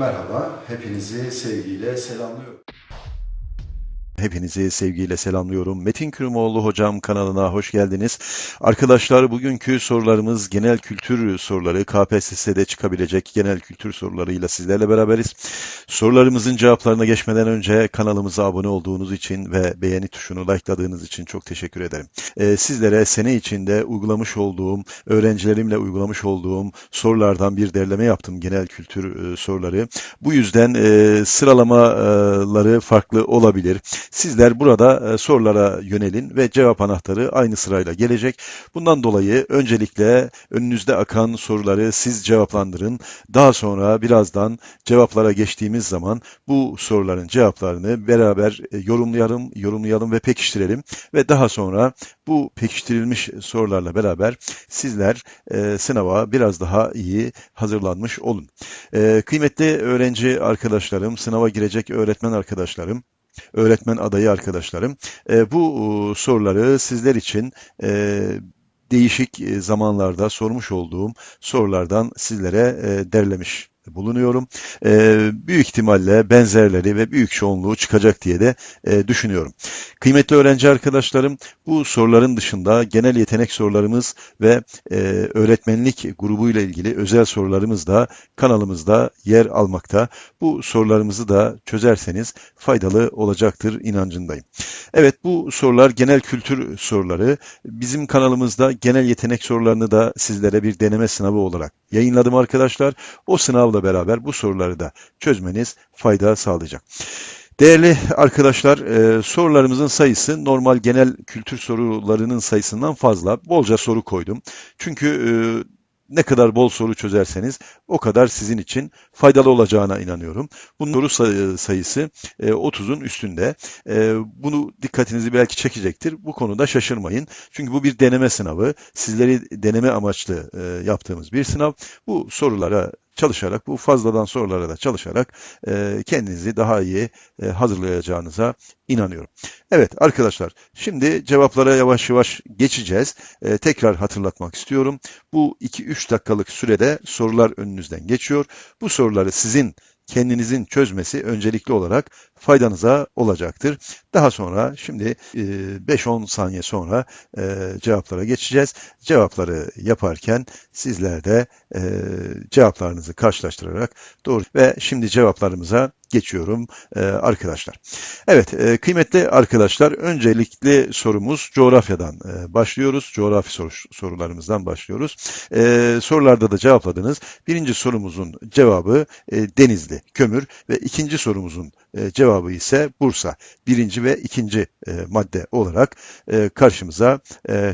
Merhaba, hepinizi sevgiyle selamlıyorum. Hepinizi sevgiyle selamlıyorum. Metin Kürümoğlu hocam kanalına hoş geldiniz. Arkadaşlar bugünkü sorularımız genel kültür soruları. KPSS'de çıkabilecek genel kültür sorularıyla sizlerle beraberiz. Sorularımızın cevaplarına geçmeden önce kanalımıza abone olduğunuz için ve beğeni tuşunu likeladığınız için çok teşekkür ederim. Ee, sizlere sene içinde uygulamış olduğum, öğrencilerimle uygulamış olduğum sorulardan bir derleme yaptım genel kültür e, soruları. Bu yüzden e, sıralamaları farklı olabilir. Sizler burada e, sorulara yönelin ve cevap anahtarı aynı sırayla gelecek. Bundan dolayı öncelikle önünüzde akan soruları siz cevaplandırın. Daha sonra birazdan cevaplara geçtiğimiz zaman bu soruların cevaplarını beraber e, yorumlayalım, yorumlayalım ve pekiştirelim ve daha sonra bu pekiştirilmiş sorularla beraber sizler e, sınava biraz daha iyi hazırlanmış olun. E, kıymetli öğrenci arkadaşlarım, sınava girecek öğretmen arkadaşlarım, öğretmen adayı arkadaşlarım. E, bu soruları sizler için e, değişik e, zamanlarda sormuş olduğum sorulardan sizlere e, derlemiş bulunuyorum. E, büyük ihtimalle benzerleri ve büyük çoğunluğu çıkacak diye de e, düşünüyorum. Kıymetli öğrenci arkadaşlarım, bu soruların dışında genel yetenek sorularımız ve e, öğretmenlik grubuyla ilgili özel sorularımız da kanalımızda yer almakta. Bu sorularımızı da çözerseniz faydalı olacaktır inancındayım. Evet bu sorular genel kültür soruları. Bizim kanalımızda genel yetenek sorularını da sizlere bir deneme sınavı olarak yayınladım arkadaşlar. O sınavla beraber bu soruları da çözmeniz fayda sağlayacak. Değerli arkadaşlar, e, sorularımızın sayısı normal genel kültür sorularının sayısından fazla. Bolca soru koydum. Çünkü e, ne kadar bol soru çözerseniz o kadar sizin için faydalı olacağına inanıyorum. Bunun soru say- sayısı e, 30'un üstünde. E, bunu dikkatinizi belki çekecektir. Bu konuda şaşırmayın. Çünkü bu bir deneme sınavı. Sizleri deneme amaçlı e, yaptığımız bir sınav. Bu sorulara çalışarak, bu fazladan sorulara da çalışarak e, kendinizi daha iyi e, hazırlayacağınıza inanıyorum. Evet arkadaşlar, şimdi cevaplara yavaş yavaş geçeceğiz. E, tekrar hatırlatmak istiyorum. Bu 2-3 dakikalık sürede sorular önünüzden geçiyor. Bu soruları sizin kendinizin çözmesi öncelikli olarak faydanıza olacaktır. Daha sonra şimdi e, 5-10 saniye sonra e, cevaplara geçeceğiz. Cevapları yaparken sizler de e, cevaplarınızı karşılaştırarak doğru ve şimdi cevaplarımıza geçiyorum e, arkadaşlar. Evet e, kıymetli arkadaşlar öncelikli sorumuz coğrafyadan e, başlıyoruz. Coğrafi soru, sorularımızdan başlıyoruz. Sorularda da cevapladınız. Birinci sorumuzun cevabı Denizli, kömür ve ikinci sorumuzun cevabı ise Bursa. Birinci ve ikinci e, madde olarak karşımıza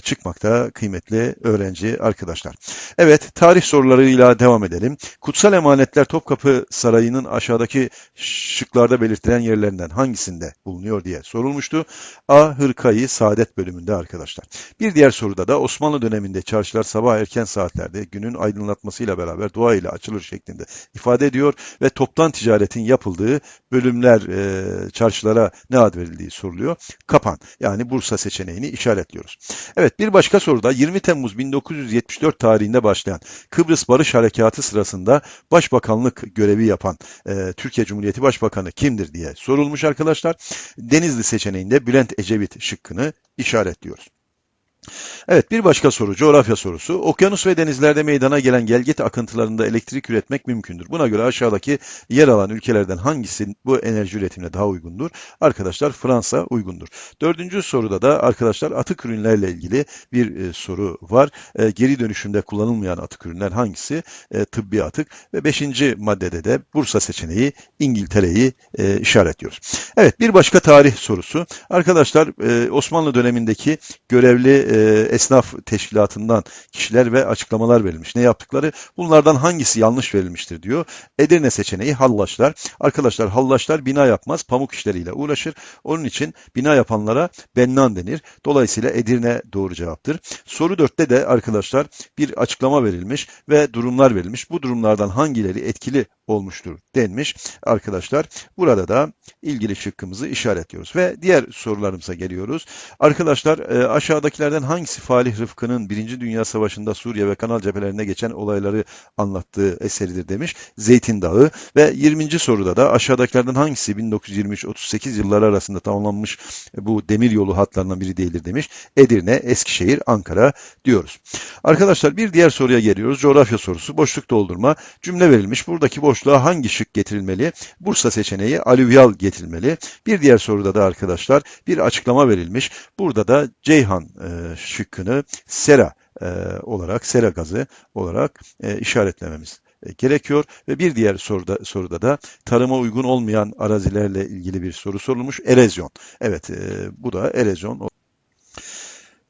çıkmakta kıymetli öğrenci arkadaşlar. Evet tarih sorularıyla devam edelim. Kutsal emanetler Topkapı Sarayı'nın aşağıdaki şıklarda belirtilen yerlerinden hangisinde bulunuyor diye sorulmuştu. A. Hırkayı Saadet bölümünde arkadaşlar. Bir diğer soruda da Osmanlı döneminde çarşılar sabah erken saatlerde günün aydınlatmasıyla beraber dua ile açılır şeklinde ifade ediyor ve toptan ticaretin yapıldığı bölümler e, çarşılara ne ad verildiği soruluyor. Kapan yani Bursa seçeneğini işaretliyoruz. Evet bir başka soruda 20 Temmuz 1974 tarihinde başlayan Kıbrıs Barış Harekatı sırasında başbakanlık görevi yapan e, Türkiye Cumhuriyeti Başbakanı kimdir diye sorulmuş arkadaşlar. Denizli seçeneğinde Bülent Ecevit şıkkını işaretliyoruz. Evet bir başka soru coğrafya sorusu. Okyanus ve denizlerde meydana gelen gelgit akıntılarında elektrik üretmek mümkündür. Buna göre aşağıdaki yer alan ülkelerden hangisi bu enerji üretimine daha uygundur? Arkadaşlar Fransa uygundur. Dördüncü soruda da arkadaşlar atık ürünlerle ilgili bir e, soru var. E, geri dönüşümde kullanılmayan atık ürünler hangisi? E, tıbbi atık. Ve beşinci maddede de Bursa seçeneği İngiltere'yi e, işaretliyoruz. Evet bir başka tarih sorusu. Arkadaşlar e, Osmanlı dönemindeki görevli e, esnaf teşkilatından kişiler ve açıklamalar verilmiş. Ne yaptıkları? Bunlardan hangisi yanlış verilmiştir diyor. Edirne seçeneği hallaçlar. Arkadaşlar hallaçlar bina yapmaz, pamuk işleriyle uğraşır. Onun için bina yapanlara bennan denir. Dolayısıyla Edirne doğru cevaptır. Soru 4'te de arkadaşlar bir açıklama verilmiş ve durumlar verilmiş. Bu durumlardan hangileri etkili olmuştur denmiş arkadaşlar. Burada da ilgili şıkkımızı işaretliyoruz ve diğer sorularımıza geliyoruz. Arkadaşlar e, aşağıdakilerden hangisi Falih Rıfkı'nın Birinci Dünya Savaşı'nda Suriye ve Kanal cephelerine geçen olayları anlattığı eseridir demiş. Zeytin Dağı ve 20. soruda da aşağıdakilerden hangisi 1923-38 yılları arasında tamamlanmış bu demir yolu hatlarından biri değildir demiş. Edirne, Eskişehir, Ankara diyoruz. Arkadaşlar bir diğer soruya geliyoruz. Coğrafya sorusu. Boşluk doldurma. Cümle verilmiş. Buradaki boşluğa hangi şık getirilmeli? Bursa seçeneği alüvyal getirilmeli. Bir diğer soruda da arkadaşlar bir açıklama verilmiş. Burada da Ceyhan e, şıkkını sera e, olarak, sera gazı olarak e, işaretlememiz e, gerekiyor ve bir diğer soruda soruda da tarıma uygun olmayan arazilerle ilgili bir soru sorulmuş. Erozyon. Evet, e, bu da erozyon.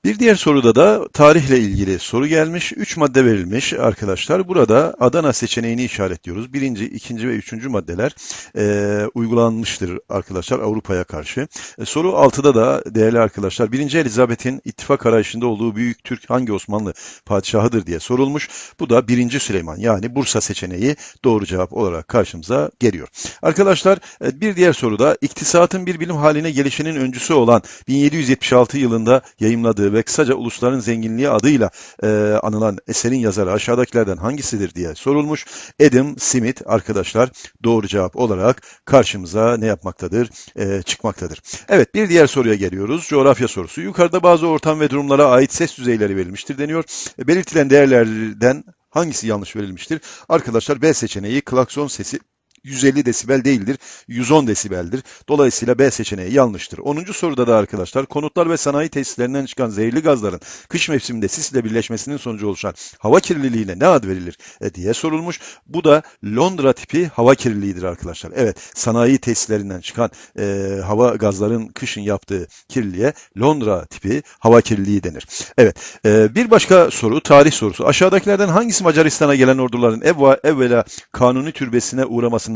Bir diğer soruda da tarihle ilgili soru gelmiş. Üç madde verilmiş arkadaşlar. Burada Adana seçeneğini işaretliyoruz. Birinci, ikinci ve üçüncü maddeler e, uygulanmıştır arkadaşlar Avrupa'ya karşı. E, soru 6'da da değerli arkadaşlar birinci Elizabeth'in ittifak arayışında olduğu büyük Türk hangi Osmanlı padişahıdır diye sorulmuş. Bu da birinci Süleyman yani Bursa seçeneği doğru cevap olarak karşımıza geliyor. Arkadaşlar e, bir diğer soruda iktisatın bir bilim haline gelişinin öncüsü olan 1776 yılında yayımladığı ve kısaca Ulusların Zenginliği adıyla e, anılan eserin yazarı aşağıdakilerden hangisidir diye sorulmuş. Adam Smith arkadaşlar doğru cevap olarak karşımıza ne yapmaktadır? E, çıkmaktadır. Evet bir diğer soruya geliyoruz. Coğrafya sorusu. Yukarıda bazı ortam ve durumlara ait ses düzeyleri verilmiştir deniyor. E, belirtilen değerlerden hangisi yanlış verilmiştir? Arkadaşlar B seçeneği klakson sesi 150 desibel değildir, 110 desibeldir. Dolayısıyla B seçeneği yanlıştır. 10. soruda da arkadaşlar konutlar ve sanayi tesislerinden çıkan zehirli gazların kış mevsiminde sis ile birleşmesinin sonucu oluşan hava kirliliğine ne ad verilir e, diye sorulmuş. Bu da Londra tipi hava kirliliğidir arkadaşlar. Evet sanayi tesislerinden çıkan e, hava gazların kışın yaptığı kirliliğe Londra tipi hava kirliliği denir. Evet e, bir başka soru tarih sorusu. Aşağıdakilerden hangisi Macaristan'a gelen orduların evva, evvela kanuni türbesine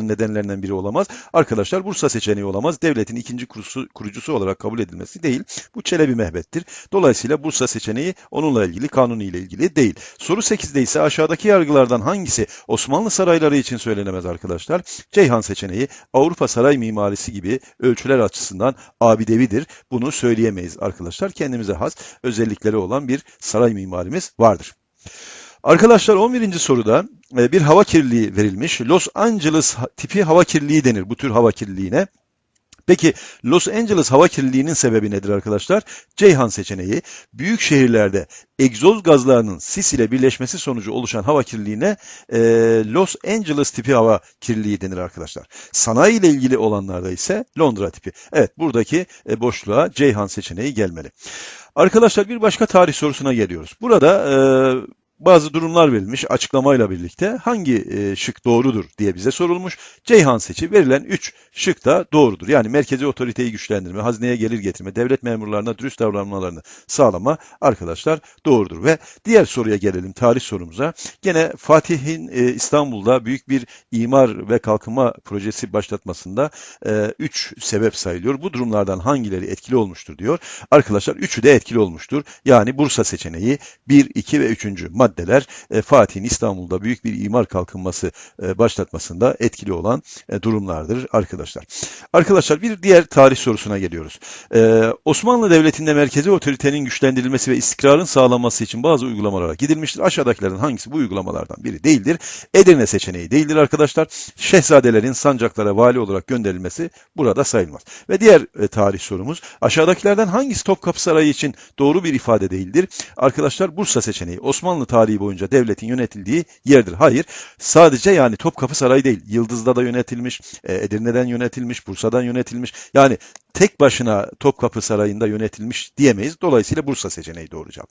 uğramasının nedenlerinden biri olamaz. Arkadaşlar Bursa seçeneği olamaz. Devletin ikinci kurucusu, kurucusu olarak kabul edilmesi değil. Bu Çelebi Mehmet'tir. Dolayısıyla Bursa seçeneği onunla ilgili, kanuni ile ilgili değil. Soru 8'de ise aşağıdaki yargılardan hangisi Osmanlı sarayları için söylenemez arkadaşlar? Ceyhan seçeneği Avrupa saray mimarisi gibi ölçüler açısından abidevidir. Bunu söyleyemeyiz arkadaşlar. Kendimize has özellikleri olan bir saray mimarimiz vardır. Arkadaşlar 11. soruda e, bir hava kirliliği verilmiş. Los Angeles tipi hava kirliliği denir bu tür hava kirliliğine. Peki Los Angeles hava kirliliğinin sebebi nedir arkadaşlar? Ceyhan seçeneği büyük şehirlerde egzoz gazlarının sis ile birleşmesi sonucu oluşan hava kirliliğine e, Los Angeles tipi hava kirliliği denir arkadaşlar. Sanayi ile ilgili olanlarda ise Londra tipi. Evet buradaki e, boşluğa Ceyhan seçeneği gelmeli. Arkadaşlar bir başka tarih sorusuna geliyoruz. Burada e, bazı durumlar verilmiş açıklamayla birlikte hangi e, şık doğrudur diye bize sorulmuş. Ceyhan seçi verilen 3 şık da doğrudur. Yani merkezi otoriteyi güçlendirme, hazineye gelir getirme, devlet memurlarına dürüst davranmalarını sağlama arkadaşlar doğrudur. Ve diğer soruya gelelim tarih sorumuza. Gene Fatih'in e, İstanbul'da büyük bir imar ve kalkınma projesi başlatmasında 3 e, sebep sayılıyor. Bu durumlardan hangileri etkili olmuştur diyor. Arkadaşlar üçü de etkili olmuştur. Yani Bursa seçeneği 1, 2 ve 3. madde maddeler e, Fatih'in İstanbul'da büyük bir imar kalkınması e, başlatmasında etkili olan e, durumlardır arkadaşlar. Arkadaşlar bir diğer tarih sorusuna geliyoruz. E, Osmanlı Devleti'nde merkezi otoritenin güçlendirilmesi ve istikrarın sağlanması için bazı uygulamalara gidilmiştir. Aşağıdakilerden hangisi bu uygulamalardan biri değildir? Edirne seçeneği değildir arkadaşlar. Şehzadelerin sancaklara vali olarak gönderilmesi burada sayılmaz. Ve diğer e, tarih sorumuz aşağıdakilerden hangisi Topkapı Sarayı için doğru bir ifade değildir? Arkadaşlar Bursa seçeneği Osmanlı tarihi boyunca devletin yönetildiği yerdir. Hayır, sadece yani Topkapı Sarayı değil, Yıldız'da da yönetilmiş, e, Edirne'den yönetilmiş, Bursa'dan yönetilmiş. Yani tek başına Topkapı Sarayı'nda yönetilmiş diyemeyiz. Dolayısıyla Bursa seçeneği doğru cevap.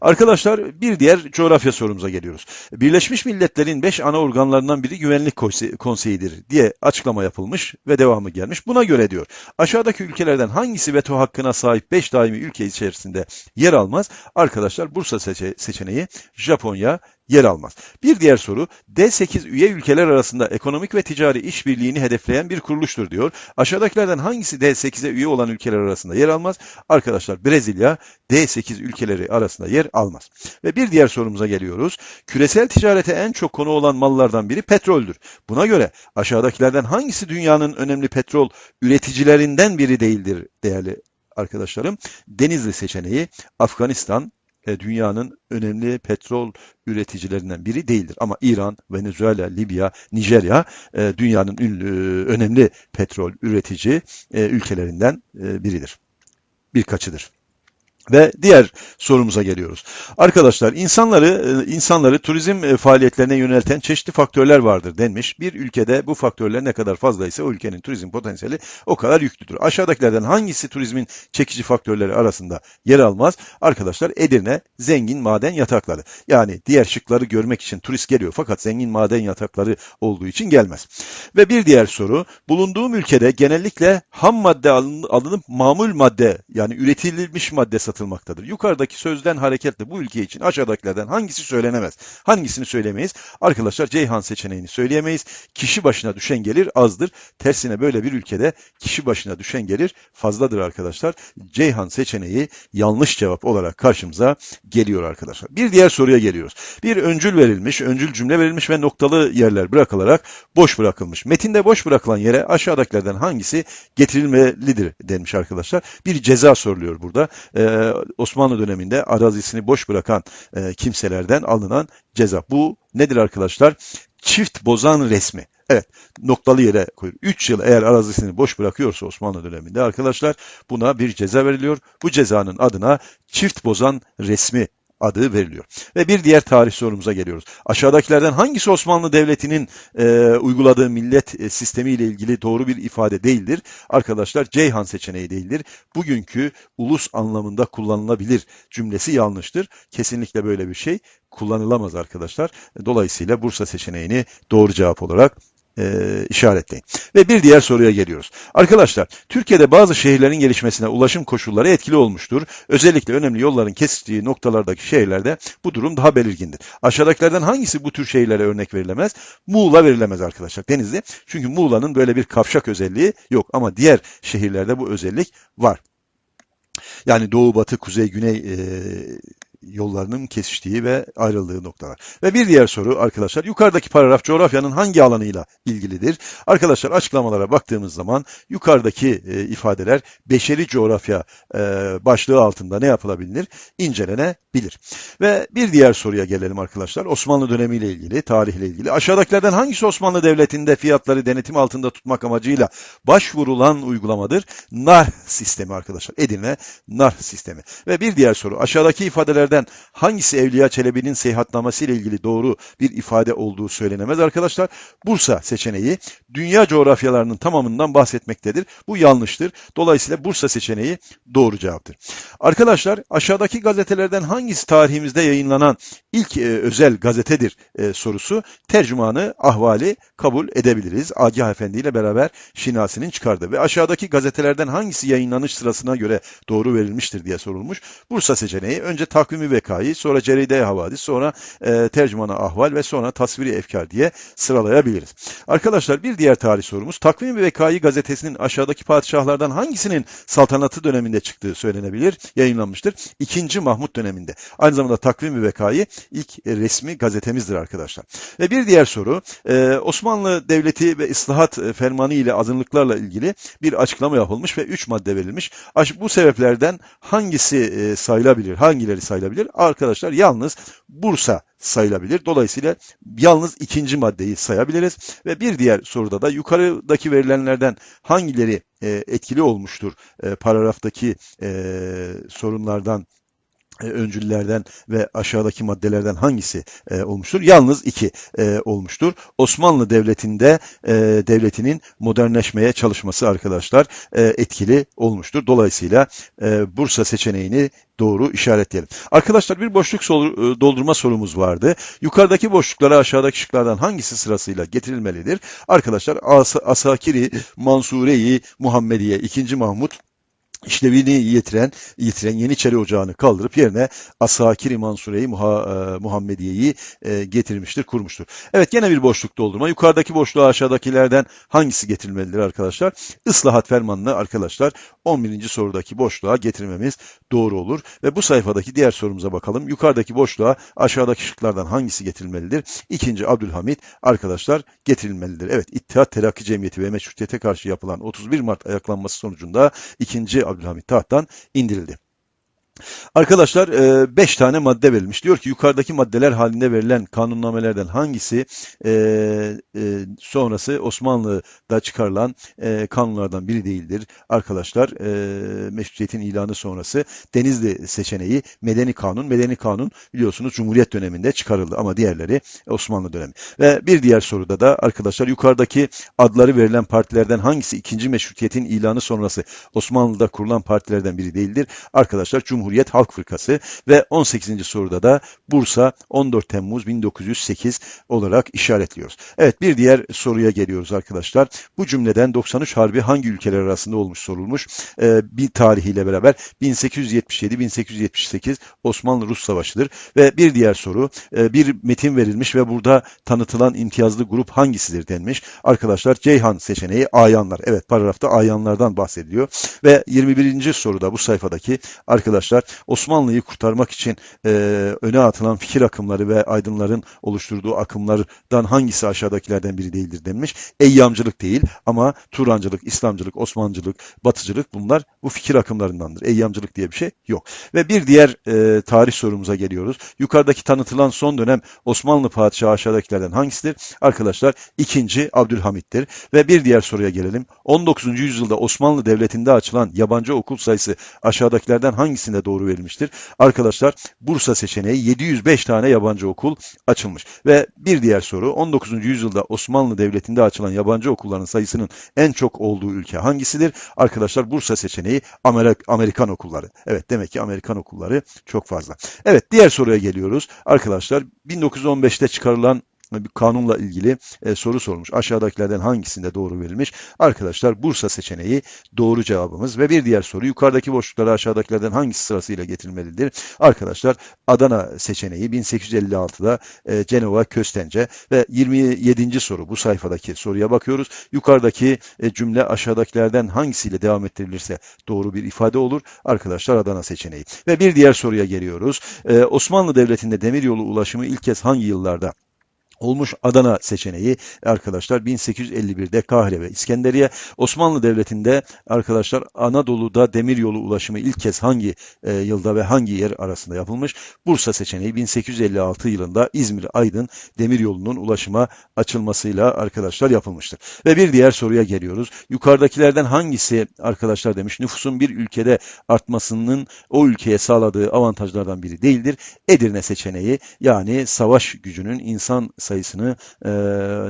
Arkadaşlar bir diğer coğrafya sorumuza geliyoruz. Birleşmiş Milletler'in 5 ana organlarından biri Güvenlik Konseyi'dir diye açıklama yapılmış ve devamı gelmiş. Buna göre diyor aşağıdaki ülkelerden hangisi veto hakkına sahip 5 daimi ülke içerisinde yer almaz? Arkadaşlar Bursa seçe seçeneği Japonya, yer almaz. Bir diğer soru D8 üye ülkeler arasında ekonomik ve ticari işbirliğini hedefleyen bir kuruluştur diyor. Aşağıdakilerden hangisi D8'e üye olan ülkeler arasında yer almaz? Arkadaşlar Brezilya D8 ülkeleri arasında yer almaz. Ve bir diğer sorumuza geliyoruz. Küresel ticarete en çok konu olan mallardan biri petroldür. Buna göre aşağıdakilerden hangisi dünyanın önemli petrol üreticilerinden biri değildir değerli arkadaşlarım Denizli seçeneği Afganistan e, dünyanın önemli petrol üreticilerinden biri değildir. Ama İran, Venezuela, Libya, Nijerya e, dünyanın ünlü, önemli petrol üretici e, ülkelerinden e, biridir. Birkaçıdır. Ve diğer sorumuza geliyoruz. Arkadaşlar insanları e, insanları turizm e, faaliyetlerine yönelten çeşitli faktörler vardır denmiş. Bir ülkede bu faktörler ne kadar fazlaysa o ülkenin turizm potansiyeli o kadar yüklüdür. Aşağıdakilerden hangisi turizmin çekici faktörleri arasında yer almaz? Arkadaşlar Edirne zengin maden yatakları. Yani diğer şıkları görmek için turist geliyor fakat zengin maden yatakları olduğu için gelmez. Ve bir diğer soru bulunduğum ülkede genellikle ham madde alın- alınıp mamul madde yani üretilmiş madde satılmaktadır. Yukarıdaki sözden hareketle bu ülke için aşağıdakilerden hangisi söylenemez? Hangisini söylemeyiz? Arkadaşlar Ceyhan seçeneğini söyleyemeyiz. Kişi başına düşen gelir azdır. Tersine böyle bir ülkede kişi başına düşen gelir fazladır arkadaşlar. Ceyhan seçeneği yanlış cevap olarak karşımıza geliyor arkadaşlar. Bir diğer soruya geliyoruz. Bir öncül verilmiş, öncül cümle verilmiş ve noktalı yerler bırakılarak boş bırakılmış. Metinde boş bırakılan yere aşağıdakilerden hangisi getirilmelidir denmiş arkadaşlar. Bir ceza soruluyor burada. Ee, Osmanlı döneminde arazisini boş bırakan e, kimselerden alınan ceza. Bu nedir arkadaşlar? Çift bozan resmi. Evet, noktalı yere koyuyor. 3 yıl eğer arazisini boş bırakıyorsa Osmanlı döneminde arkadaşlar buna bir ceza veriliyor. Bu cezanın adına çift bozan resmi adı veriliyor. Ve bir diğer tarih sorumuza geliyoruz. Aşağıdakilerden hangisi Osmanlı Devleti'nin e, uyguladığı millet e, sistemi ile ilgili doğru bir ifade değildir? Arkadaşlar Ceyhan seçeneği değildir. Bugünkü ulus anlamında kullanılabilir cümlesi yanlıştır. Kesinlikle böyle bir şey kullanılamaz arkadaşlar. Dolayısıyla Bursa seçeneğini doğru cevap olarak e, işaretleyin. Ve bir diğer soruya geliyoruz. Arkadaşlar, Türkiye'de bazı şehirlerin gelişmesine ulaşım koşulları etkili olmuştur. Özellikle önemli yolların kesiştiği noktalardaki şehirlerde bu durum daha belirgindir. Aşağıdakilerden hangisi bu tür şehirlere örnek verilemez? Muğla verilemez arkadaşlar. Denizli. Çünkü Muğla'nın böyle bir kavşak özelliği yok ama diğer şehirlerde bu özellik var. Yani doğu, batı, kuzey, güney e, yollarının kesiştiği ve ayrıldığı noktalar. Ve bir diğer soru arkadaşlar yukarıdaki paragraf coğrafyanın hangi alanıyla ilgilidir? Arkadaşlar açıklamalara baktığımız zaman yukarıdaki e, ifadeler beşeri coğrafya e, başlığı altında ne yapılabilir? İncelenebilir. Ve bir diğer soruya gelelim arkadaşlar. Osmanlı dönemiyle ilgili, tarihle ilgili. Aşağıdakilerden hangisi Osmanlı Devleti'nde fiyatları denetim altında tutmak amacıyla başvurulan uygulamadır? NAR sistemi arkadaşlar. Edirne NAR sistemi. Ve bir diğer soru. Aşağıdaki ifadelerden hangisi Evliya Çelebi'nin seyahatnamesi ile ilgili doğru bir ifade olduğu söylenemez arkadaşlar? Bursa seçeneği dünya coğrafyalarının tamamından bahsetmektedir. Bu yanlıştır. Dolayısıyla Bursa seçeneği doğru cevaptır. Arkadaşlar aşağıdaki gazetelerden hangisi tarihimizde yayınlanan ilk e, özel gazetedir e, sorusu tercümanı ahvali kabul edebiliriz. Agah Efendi ile beraber Şinasi'nin çıkardığı ve aşağıdaki gazetelerden hangisi yayınlanış sırasına göre doğru verilmiştir diye sorulmuş. Bursa seçeneği önce takvimi vekayı, sonra ceride havadis, sonra e, tercümanı ahval ve sonra tasviri efkar diye sıralayabiliriz. Arkadaşlar bir diğer tarih sorumuz. Takvim-i Vekayı gazetesinin aşağıdaki padişahlardan hangisinin saltanatı döneminde çıktığı söylenebilir, yayınlanmıştır. İkinci Mahmut döneminde. Aynı zamanda Takvim-i Vekayı ilk e, resmi gazetemizdir arkadaşlar. Ve bir diğer soru, e, Osmanlı Devleti ve ıslahat e, fermanı ile azınlıklarla ilgili bir açıklama yapılmış ve 3 madde verilmiş. Bu sebeplerden hangisi e, sayılabilir, hangileri sayılabilir? Arkadaşlar yalnız Bursa sayılabilir. Dolayısıyla yalnız ikinci maddeyi sayabiliriz. Ve bir diğer soruda da yukarıdaki verilenlerden hangileri e, etkili olmuştur? E, paragraftaki e, sorunlardan öncüllerden ve aşağıdaki maddelerden hangisi e, olmuştur? Yalnız iki e, olmuştur. Osmanlı Devleti'nde e, devletinin modernleşmeye çalışması arkadaşlar e, etkili olmuştur. Dolayısıyla e, Bursa seçeneğini doğru işaretleyelim. Arkadaşlar bir boşluk soru- e, doldurma sorumuz vardı. Yukarıdaki boşluklara aşağıdaki şıklardan hangisi sırasıyla getirilmelidir? Arkadaşlar As Asakiri, Mansure-i Muhammediye, 2. Mahmut işlevini yitiren, yitiren Yeniçeri Ocağı'nı kaldırıp yerine Asakiri Mansure'yi Muha- e, Muhammediye'yi e, getirmiştir, kurmuştur. Evet gene bir boşluk doldurma. Yukarıdaki boşluğa aşağıdakilerden hangisi getirilmelidir arkadaşlar? Islahat fermanını arkadaşlar 11. sorudaki boşluğa getirmemiz doğru olur. Ve bu sayfadaki diğer sorumuza bakalım. Yukarıdaki boşluğa aşağıdaki şıklardan hangisi getirilmelidir? İkinci Abdülhamit arkadaşlar getirilmelidir. Evet İttihat Terakki Cemiyeti ve Meşrutiyete karşı yapılan 31 Mart ayaklanması sonucunda ikinci Abdülhamit tahttan indirildi. Arkadaşlar 5 tane madde verilmiş. Diyor ki yukarıdaki maddeler halinde verilen kanunnamelerden hangisi e, e, sonrası Osmanlı'da çıkarılan e, kanunlardan biri değildir? Arkadaşlar e, meşrutiyetin ilanı sonrası Denizli seçeneği Medeni Kanun. Medeni Kanun biliyorsunuz Cumhuriyet döneminde çıkarıldı ama diğerleri Osmanlı dönemi. Ve bir diğer soruda da arkadaşlar yukarıdaki adları verilen partilerden hangisi ikinci meşrutiyetin ilanı sonrası Osmanlı'da kurulan partilerden biri değildir? Arkadaşlar Cumhuriyet Halk Fırkası ve 18. soruda da Bursa 14 Temmuz 1908 olarak işaretliyoruz. Evet bir diğer soruya geliyoruz arkadaşlar. Bu cümleden 93 Harbi hangi ülkeler arasında olmuş sorulmuş. Ee, bir tarihiyle beraber 1877-1878 Osmanlı-Rus Savaşı'dır. Ve bir diğer soru e, bir metin verilmiş ve burada tanıtılan imtiyazlı grup hangisidir denmiş. Arkadaşlar Ceyhan seçeneği Ayanlar. Evet paragrafta Ayanlardan bahsediliyor. Ve 21. soruda bu sayfadaki arkadaşlar Osmanlı'yı kurtarmak için e, öne atılan fikir akımları ve aydınların oluşturduğu akımlardan hangisi aşağıdakilerden biri değildir denmiş. Eyyamcılık değil ama Turancılık, İslamcılık, Osmancılık, Batıcılık bunlar bu fikir akımlarındandır. Eyyamcılık diye bir şey yok. Ve bir diğer e, tarih sorumuza geliyoruz. Yukarıdaki tanıtılan son dönem Osmanlı padişahı aşağıdakilerden hangisidir? Arkadaşlar 2. Abdülhamit'tir. Ve bir diğer soruya gelelim. 19. yüzyılda Osmanlı Devleti'nde açılan yabancı okul sayısı aşağıdakilerden hangisinde doğru verilmiştir? Arkadaşlar Bursa seçeneği 705 tane yabancı okul açılmış. Ve bir diğer soru 19. yüzyılda Osmanlı Devleti'nde açılan yabancı okulların sayısının en çok olduğu ülke hangisidir? Arkadaşlar Bursa seçeneği Amerik Amerikan okulları. Evet demek ki Amerikan okulları çok fazla. Evet diğer soruya geliyoruz. Arkadaşlar 1915'te çıkarılan bir kanunla ilgili e, soru sormuş. Aşağıdakilerden hangisinde doğru verilmiş? Arkadaşlar Bursa seçeneği doğru cevabımız ve bir diğer soru yukarıdaki boşluklara aşağıdakilerden hangisi sırasıyla getirilmelidir? Arkadaşlar Adana seçeneği 1856'da e, Cenova Köstence ve 27. soru bu sayfadaki soruya bakıyoruz. Yukarıdaki e, cümle aşağıdakilerden hangisiyle devam ettirilirse doğru bir ifade olur? Arkadaşlar Adana seçeneği. Ve bir diğer soruya geliyoruz. E, Osmanlı Devleti'nde demiryolu ulaşımı ilk kez hangi yıllarda olmuş Adana seçeneği arkadaşlar 1851'de Kahire ve İskenderiye. Osmanlı Devleti'nde arkadaşlar Anadolu'da demiryolu ulaşımı ilk kez hangi e, yılda ve hangi yer arasında yapılmış? Bursa seçeneği 1856 yılında İzmir Aydın demiryolunun ulaşıma açılmasıyla arkadaşlar yapılmıştır. Ve bir diğer soruya geliyoruz. Yukarıdakilerden hangisi arkadaşlar demiş nüfusun bir ülkede artmasının o ülkeye sağladığı avantajlardan biri değildir. Edirne seçeneği yani savaş gücünün insan sayısını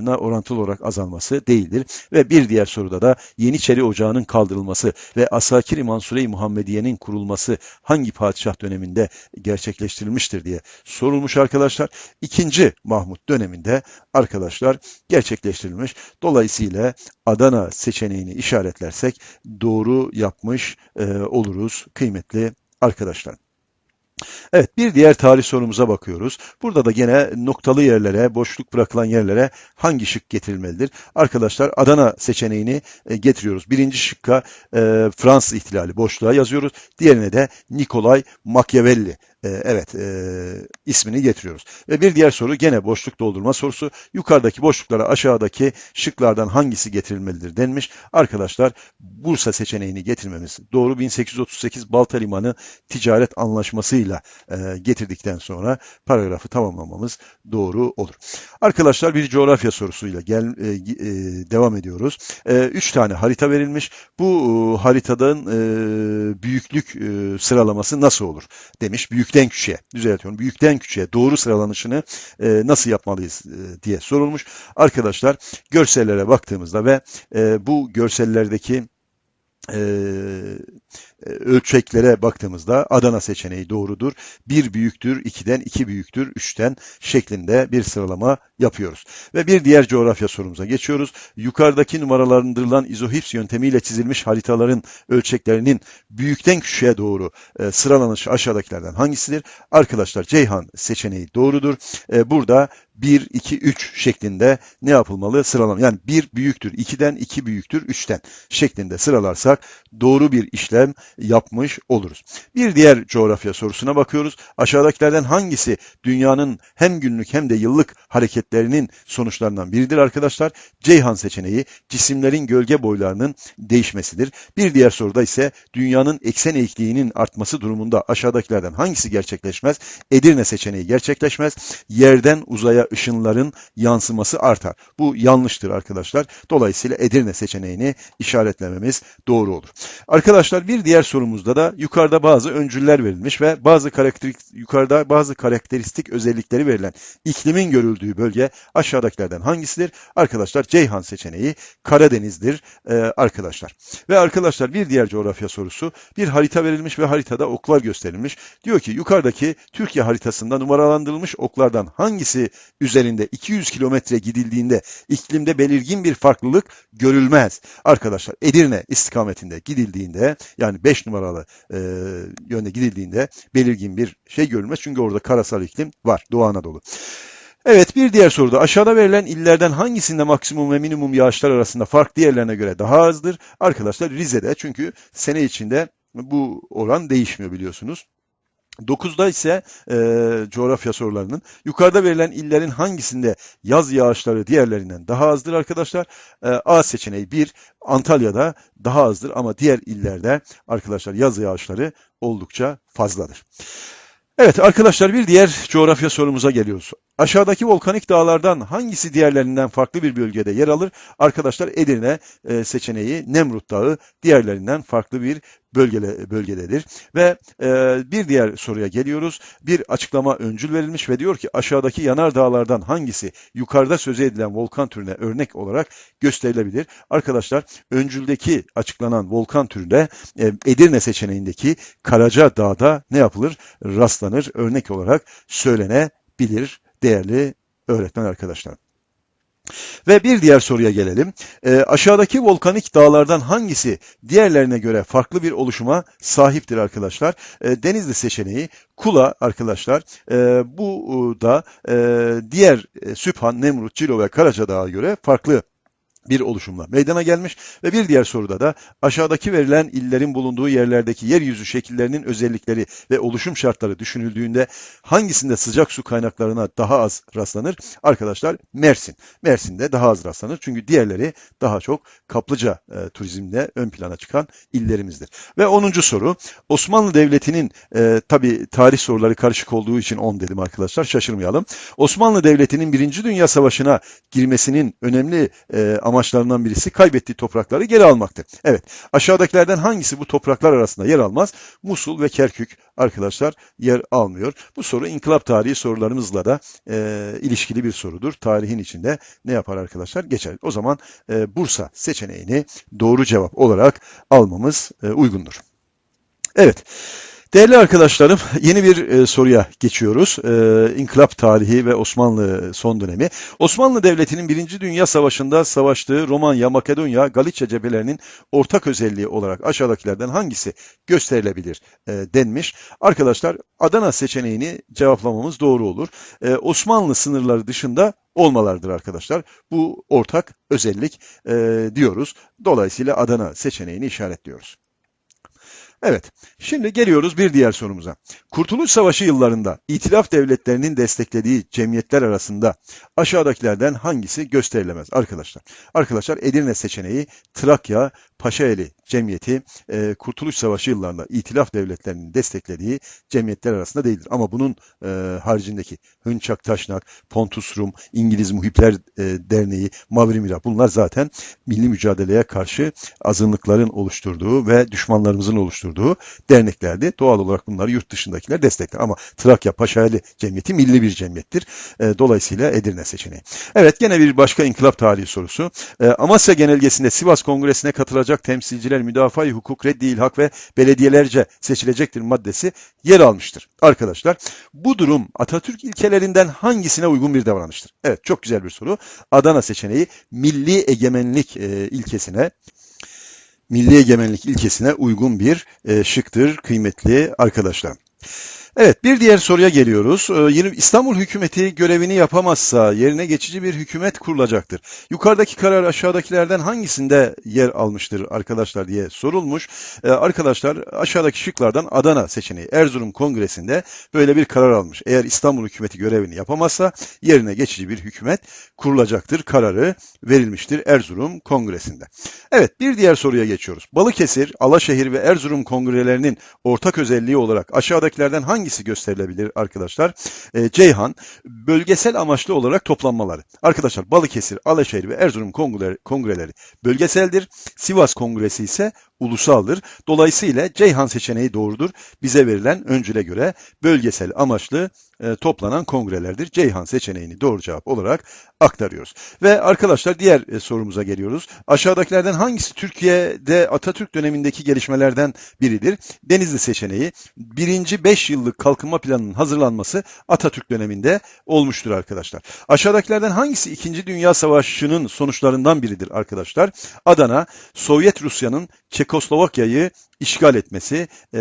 na orantılı olarak azalması değildir. Ve bir diğer soruda da Yeniçeri Ocağı'nın kaldırılması ve Asakir-i Mansure-i Muhammediye'nin kurulması hangi padişah döneminde gerçekleştirilmiştir diye sorulmuş arkadaşlar. İkinci Mahmut döneminde arkadaşlar gerçekleştirilmiş. Dolayısıyla Adana seçeneğini işaretlersek doğru yapmış e, oluruz kıymetli arkadaşlar. Evet bir diğer tarih sorumuza bakıyoruz. Burada da gene noktalı yerlere, boşluk bırakılan yerlere hangi şık getirilmelidir? Arkadaşlar Adana seçeneğini e, getiriyoruz. Birinci şıkka e, Fransız ihtilali boşluğa yazıyoruz. Diğerine de Nikolay Machiavelli e, evet e, ismini getiriyoruz. Ve bir diğer soru gene boşluk doldurma sorusu. Yukarıdaki boşluklara aşağıdaki şıklardan hangisi getirilmelidir denmiş. Arkadaşlar Bursa seçeneğini getirmemiz doğru. 1838 Balta Limanı ticaret anlaşmasıyla e, getirdikten sonra paragrafı tamamlamamız doğru olur. Arkadaşlar bir coğrafya sorusuyla gel, e, e, devam ediyoruz. E, üç tane harita verilmiş. Bu e, haritadan e, büyüklük e, sıralaması nasıl olur demiş. Büyükten küçüğe düzeltiyorum. Büyükten küçüğe doğru sıralanışını e, nasıl yapmalıyız e, diye sorulmuş. Arkadaşlar görsellere baktığımızda ve e, bu görsellerdeki e, ölçeklere baktığımızda Adana seçeneği doğrudur. 1 büyüktür, 2'den 2 büyüktür, 3'ten şeklinde bir sıralama yapıyoruz. Ve bir diğer coğrafya sorumuza geçiyoruz. Yukarıdaki numaralandırılan izohips yöntemiyle çizilmiş haritaların ölçeklerinin büyükten küçüğe doğru e, sıralanışı aşağıdakilerden hangisidir? Arkadaşlar Ceyhan seçeneği doğrudur. E, burada 1, 2, 3 şeklinde ne yapılmalı? Sıralama. Yani 1 büyüktür, 2'den 2 büyüktür, 3'ten şeklinde sıralarsak doğru bir işlem yapmış oluruz. Bir diğer coğrafya sorusuna bakıyoruz. Aşağıdakilerden hangisi dünyanın hem günlük hem de yıllık hareketlerinin sonuçlarından biridir arkadaşlar? Ceyhan seçeneği cisimlerin gölge boylarının değişmesidir. Bir diğer soruda ise dünyanın eksen eğikliğinin artması durumunda aşağıdakilerden hangisi gerçekleşmez? Edirne seçeneği gerçekleşmez. Yerden uzaya ışınların yansıması artar. Bu yanlıştır arkadaşlar. Dolayısıyla Edirne seçeneğini işaretlememiz doğru olur. Arkadaşlar bir diğer sorumuzda da yukarıda bazı öncüller verilmiş ve bazı karakteristik yukarıda bazı karakteristik özellikleri verilen iklimin görüldüğü bölge aşağıdakilerden hangisidir? Arkadaşlar Ceyhan seçeneği Karadeniz'dir e, arkadaşlar. Ve arkadaşlar bir diğer coğrafya sorusu bir harita verilmiş ve haritada oklar gösterilmiş. Diyor ki yukarıdaki Türkiye haritasında numaralandırılmış oklardan hangisi üzerinde 200 kilometre gidildiğinde iklimde belirgin bir farklılık görülmez. Arkadaşlar Edirne istikametinde gidildiğinde yani 5 numaralı e, yönde gidildiğinde belirgin bir şey görülmez. Çünkü orada karasal iklim var Doğu Anadolu. Evet bir diğer soruda aşağıda verilen illerden hangisinde maksimum ve minimum yağışlar arasında fark diğerlerine göre daha azdır? Arkadaşlar Rize'de çünkü sene içinde bu oran değişmiyor biliyorsunuz. 9'da ise e, coğrafya sorularının yukarıda verilen illerin hangisinde yaz yağışları diğerlerinden daha azdır arkadaşlar? E, A seçeneği 1, Antalya'da daha azdır ama diğer illerde arkadaşlar yaz yağışları oldukça fazladır. Evet arkadaşlar bir diğer coğrafya sorumuza geliyoruz. Aşağıdaki volkanik dağlardan hangisi diğerlerinden farklı bir bölgede yer alır? Arkadaşlar Edirne e, seçeneği Nemrut Dağı diğerlerinden farklı bir bölgele, bölgededir. Ve e, bir diğer soruya geliyoruz. Bir açıklama öncül verilmiş ve diyor ki aşağıdaki yanar dağlardan hangisi yukarıda söz edilen volkan türüne örnek olarak gösterilebilir? Arkadaşlar öncüldeki açıklanan volkan türüne e, Edirne seçeneğindeki Karaca Dağ'da ne yapılır? Rastlanır, örnek olarak söylenebilir değerli öğretmen arkadaşlar. Ve bir diğer soruya gelelim. E, aşağıdaki volkanik dağlardan hangisi diğerlerine göre farklı bir oluşuma sahiptir arkadaşlar? E, Denizli seçeneği Kula arkadaşlar. E, bu da e, diğer e, Süphan, Nemrut, Cilo ve Karaca Dağ'a göre farklı bir oluşumla meydana gelmiş ve bir diğer soruda da aşağıdaki verilen illerin bulunduğu yerlerdeki yeryüzü şekillerinin özellikleri ve oluşum şartları düşünüldüğünde hangisinde sıcak su kaynaklarına daha az rastlanır? Arkadaşlar Mersin. Mersin'de daha az rastlanır çünkü diğerleri daha çok kaplıca e, turizmde ön plana çıkan illerimizdir. Ve 10. soru Osmanlı Devleti'nin e, tabi tarih soruları karışık olduğu için 10 dedim arkadaşlar şaşırmayalım. Osmanlı Devleti'nin 1. Dünya Savaşı'na girmesinin önemli e, amaçlarından birisi kaybettiği toprakları geri almaktır. Evet, aşağıdakilerden hangisi bu topraklar arasında yer almaz? Musul ve Kerkük arkadaşlar yer almıyor. Bu soru inkılap tarihi sorularımızla da e, ilişkili bir sorudur. Tarihin içinde ne yapar arkadaşlar? Geçer. O zaman e, Bursa seçeneğini doğru cevap olarak almamız e, uygundur. Evet. Değerli arkadaşlarım, yeni bir e, soruya geçiyoruz. E, İnkılap tarihi ve Osmanlı son dönemi. Osmanlı Devleti'nin Birinci Dünya Savaşı'nda savaştığı Romanya, Makedonya, Galicia cephelerinin ortak özelliği olarak aşağıdakilerden hangisi gösterilebilir e, denmiş. Arkadaşlar Adana seçeneğini cevaplamamız doğru olur. E, Osmanlı sınırları dışında olmalardır arkadaşlar. Bu ortak özellik e, diyoruz. Dolayısıyla Adana seçeneğini işaretliyoruz. Evet, şimdi geliyoruz bir diğer sorumuza. Kurtuluş Savaşı yıllarında İtilaf devletlerinin desteklediği cemiyetler arasında aşağıdakilerden hangisi gösterilemez arkadaşlar? Arkadaşlar Edirne seçeneği Trakya Paşaeli Cemiyeti e, Kurtuluş Savaşı yıllarında İtilaf devletlerinin desteklediği cemiyetler arasında değildir. Ama bunun e, haricindeki Hınçak Taşnak, Pontus Rum, İngiliz Muhipler e, Derneği, Mavri Mira bunlar zaten milli mücadeleye karşı azınlıkların oluşturduğu ve düşmanlarımızın oluşturduğu derneklerdi. Doğal olarak bunları yurt dışındakiler destekler. Ama Trakya Paşaeli Cemiyeti milli bir cemiyettir. E, dolayısıyla Edirne seçeneği. Evet gene bir başka inkılap tarihi sorusu. E, Amasya Genelgesi'nde Sivas Kongresi'ne katılacak temsilciler müdafaa hukuk, reddi ilhak ve belediyelerce seçilecektir maddesi yer almıştır. Arkadaşlar bu durum Atatürk ilkelerinden hangisine uygun bir davranıştır? Evet çok güzel bir soru. Adana seçeneği milli egemenlik e, ilkesine milli egemenlik ilkesine uygun bir e, şıktır kıymetli arkadaşlar. Evet, bir diğer soruya geliyoruz. Ee, yeni İstanbul hükümeti görevini yapamazsa yerine geçici bir hükümet kurulacaktır. Yukarıdaki karar aşağıdakilerden hangisinde yer almıştır arkadaşlar diye sorulmuş. Ee, arkadaşlar aşağıdaki şıklardan Adana seçeneği Erzurum Kongresi'nde böyle bir karar almış. Eğer İstanbul hükümeti görevini yapamazsa yerine geçici bir hükümet kurulacaktır. Kararı verilmiştir Erzurum Kongresi'nde. Evet, bir diğer soruya geçiyoruz. Balıkesir, Alaşehir ve Erzurum kongrelerinin ortak özelliği olarak aşağıdakilerden hangisi gösterilebilir arkadaşlar? Ee, Ceyhan, bölgesel amaçlı olarak toplanmaları. Arkadaşlar Balıkesir, Alaşehir ve Erzurum kongre, kongreleri bölgeseldir. Sivas Kongresi ise ulusaldır. Dolayısıyla Ceyhan seçeneği doğrudur. Bize verilen öncüle göre bölgesel amaçlı e, toplanan kongrelerdir. Ceyhan seçeneğini doğru cevap olarak aktarıyoruz. Ve arkadaşlar diğer e, sorumuza geliyoruz. Aşağıdakilerden hangisi Türkiye'de Atatürk dönemindeki gelişmelerden biridir? Denizli seçeneği. Birinci 5 yıllık kalkınma planının hazırlanması Atatürk döneminde olmuştur arkadaşlar. Aşağıdakilerden hangisi 2. Dünya Savaşı'nın sonuçlarından biridir arkadaşlar? Adana, Sovyet Rusya'nın Çekoslovakya'yı işgal etmesi e,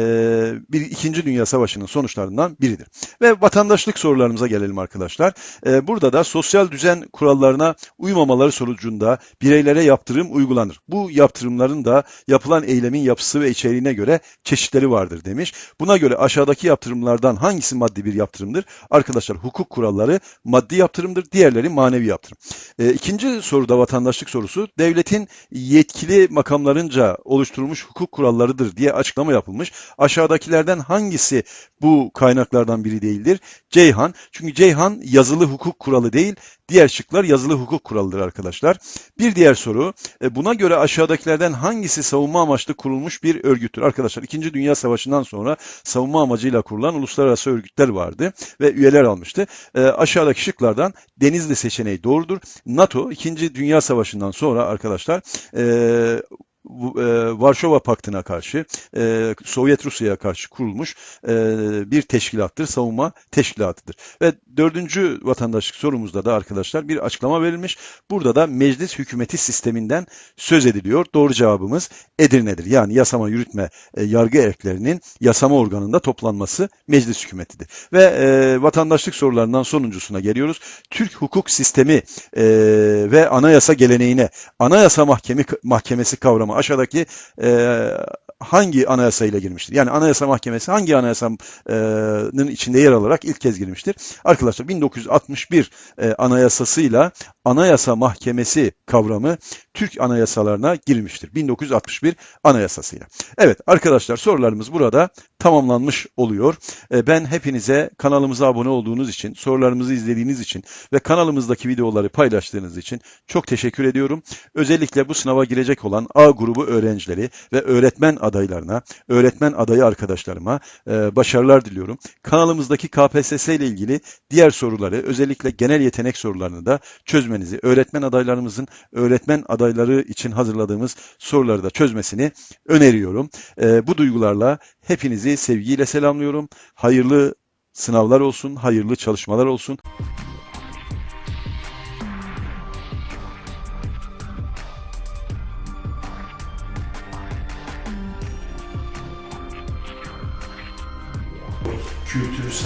bir İkinci Dünya Savaşı'nın sonuçlarından biridir. Ve vatandaşlık sorularımıza gelelim arkadaşlar. E, burada da sosyal düzen kurallarına uymamaları sonucunda bireylere yaptırım uygulanır. Bu yaptırımların da yapılan eylemin yapısı ve içeriğine göre çeşitleri vardır demiş. Buna göre aşağıdaki yaptırımlardan hangisi maddi bir yaptırımdır? Arkadaşlar hukuk kuralları maddi yaptırımdır, diğerleri manevi yaptırım. E, ikinci soruda vatandaşlık sorusu devletin yetkili makamlarınca oluşturulmuş hukuk kurallarıdır diye açıklama yapılmış. Aşağıdakilerden hangisi bu kaynaklardan biri değildir? Ceyhan. Çünkü Ceyhan yazılı hukuk kuralı değil, diğer şıklar yazılı hukuk kuralıdır arkadaşlar. Bir diğer soru, e, buna göre aşağıdakilerden hangisi savunma amaçlı kurulmuş bir örgüttür? Arkadaşlar 2. Dünya Savaşı'ndan sonra savunma amacıyla kurulan uluslararası örgütler vardı ve üyeler almıştı. E, aşağıdaki şıklardan Denizli seçeneği doğrudur. NATO 2. Dünya Savaşı'ndan sonra arkadaşlar e, Varşova Paktı'na karşı, e, Sovyet Rusya'ya karşı kurulmuş e, bir teşkilattır, savunma teşkilatıdır. Ve dördüncü vatandaşlık sorumuzda da arkadaşlar bir açıklama verilmiş. Burada da meclis hükümeti sisteminden söz ediliyor. Doğru cevabımız Edirne'dir. Yani yasama, yürütme, e, yargı erklerinin yasama organında toplanması meclis hükümetidir. Ve e, vatandaşlık sorularından sonuncusuna geliyoruz. Türk hukuk sistemi e, ve anayasa geleneğine anayasa mahkemi, mahkemesi kavramı aşağıdaki e, hangi anayasa ile girmiştir? Yani anayasa mahkemesi hangi anayasanın içinde yer alarak ilk kez girmiştir? Arkadaşlar 1961 e, anayasasıyla anayasa mahkemesi kavramı Türk anayasalarına girmiştir. 1961 anayasasıyla. Evet arkadaşlar sorularımız burada tamamlanmış oluyor. E, ben hepinize kanalımıza abone olduğunuz için, sorularımızı izlediğiniz için ve kanalımızdaki videoları paylaştığınız için çok teşekkür ediyorum. Özellikle bu sınava girecek olan A grubu öğrencileri ve öğretmen adaylarına, öğretmen adayı arkadaşlarıma e, başarılar diliyorum. Kanalımızdaki KPSS ile ilgili diğer soruları, özellikle genel yetenek sorularını da çözmenizi, öğretmen adaylarımızın öğretmen adayları için hazırladığımız soruları da çözmesini öneriyorum. E, bu duygularla hepinizi sevgiyle selamlıyorum. Hayırlı sınavlar olsun, hayırlı çalışmalar olsun.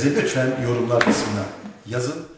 Düşüncelerinizi lütfen yorumlar kısmına yazın.